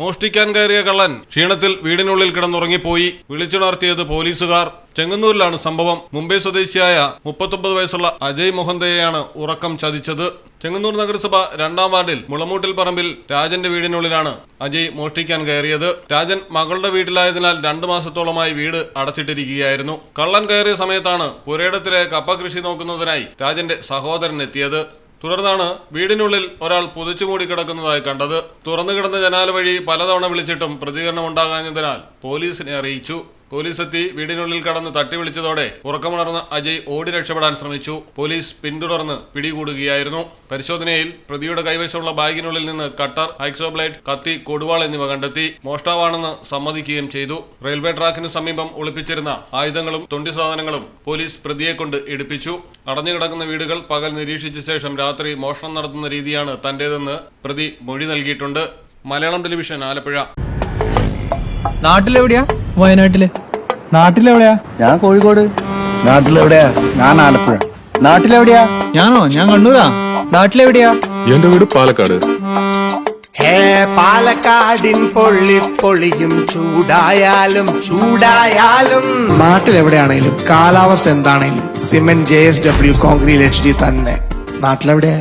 മോഷ്ടിക്കാൻ കയറിയ കള്ളൻ ക്ഷീണത്തിൽ വീടിനുള്ളിൽ കിടന്നുറങ്ങിപ്പോയി. വിളിച്ചുണർത്തിയത് പോലീസുകാർ. ചെങ്ങന്നൂരിലാണ് സംഭവം. മുംബൈ സ്വദേശിയായ മുപ്പത്തൊമ്പത് വയസ്സുള്ള അജയ് മൊഹന്തയെയാണ് ഉറക്കം ചതിച്ചത്. ചെങ്ങന്നൂർ നഗരസഭ രണ്ടാം വാർഡിൽ മുളമൂട്ടിൽ പറമ്പിൽ രാജന്റെ വീടിനുള്ളിലാണ് അജയ് മോഷ്ടിക്കാൻ കയറിയത്. രാജൻ മകളുടെ വീട്ടിലായതിനാൽ രണ്ടു മാസത്തോളമായി വീട് അടച്ചിട്ടിരിക്കുകയായിരുന്നു. കള്ളൻ കയറിയ സമയത്താണ് പുരയിടത്തിലെ കപ്പ കൃഷി നോക്കുന്നതിനായി രാജന്റെ സഹോദരൻ എത്തിയത്. തുടർന്നാണ് വീടിനുള്ളിൽ ഒരാൾ പുതച്ചുമൂടി കിടക്കുന്നതായി കണ്ടത്. തുറന്നു കിടന്ന ജനാല വഴി പലതവണ വിളിച്ചിട്ടും പ്രതികരണം ഉണ്ടാകാഞ്ഞതിനാൽ പോലീസിനെ അറിയിച്ചു. പോലീസ് എത്തി വീടിനുള്ളിൽ കടന്ന് തട്ടി വിളിച്ചതോടെ ഉറക്കമുണർന്ന അജയ് ഓടി രക്ഷപ്പെടാൻ ശ്രമിച്ചു. പോലീസ് പിന്തുടർന്ന് പിടികൂടുകയായിരുന്നു. പരിശോധനയിൽ പ്രതിയുടെ കൈവശമുള്ള ബാഗിനുള്ളിൽ നിന്ന് കട്ടർ ഹൈക്സോബ്ലൈറ്റ് കത്തി കൊടുവാൾ എന്നിവ കണ്ടെത്തി. മോഷ്ടാവാണെന്ന് സമ്മതിക്കുകയും ചെയ്തു. റെയിൽവേ ട്രാക്കിന് സമീപം ഒളിപ്പിച്ചിരുന്ന ആയുധങ്ങളും തൊണ്ടി സാധനങ്ങളും പോലീസ് പ്രതിയെ കൊണ്ട് എടുപ്പിച്ചു അടഞ്ഞുകിടക്കുന്ന വീടുകൾ പകൽ നിരീക്ഷിച്ച ശേഷം രാത്രി മോഷണം നടത്തുന്ന രീതിയാണ് തന്റേതെന്ന് പ്രതി മൊഴി നൽകിയിട്ടുണ്ട്. മലയാളം ടെലിവിഷൻ ആലപ്പുഴ. നാട്ടിലെവിടെയാ? വയനാട്ടിൽ? നാട്ടിലെവിടെയാ? ഞാൻ കോഴിക്കോട്. നാട്ടിലെവിടെയാ? ഞാൻ ആലപ്പുഴ. നാട്ടിലെവിടെയാ? ഞാനോ? ഞാൻ കണ്ണൂരാ. നാട്ടിലെവിടെയാ? എന്റെ വീട് പാലക്കാട്. ഹേ പാലക്കാടിൻ പൊള്ളി പൊളിയും ചൂടായാലും ചൂടായാലും. നാട്ടിലെവിടെയാണേലും കാലാവസ്ഥ എന്താണെങ്കിലും cement J S W concrete H D തന്നെ. നാട്ടിലെവിടെയാ?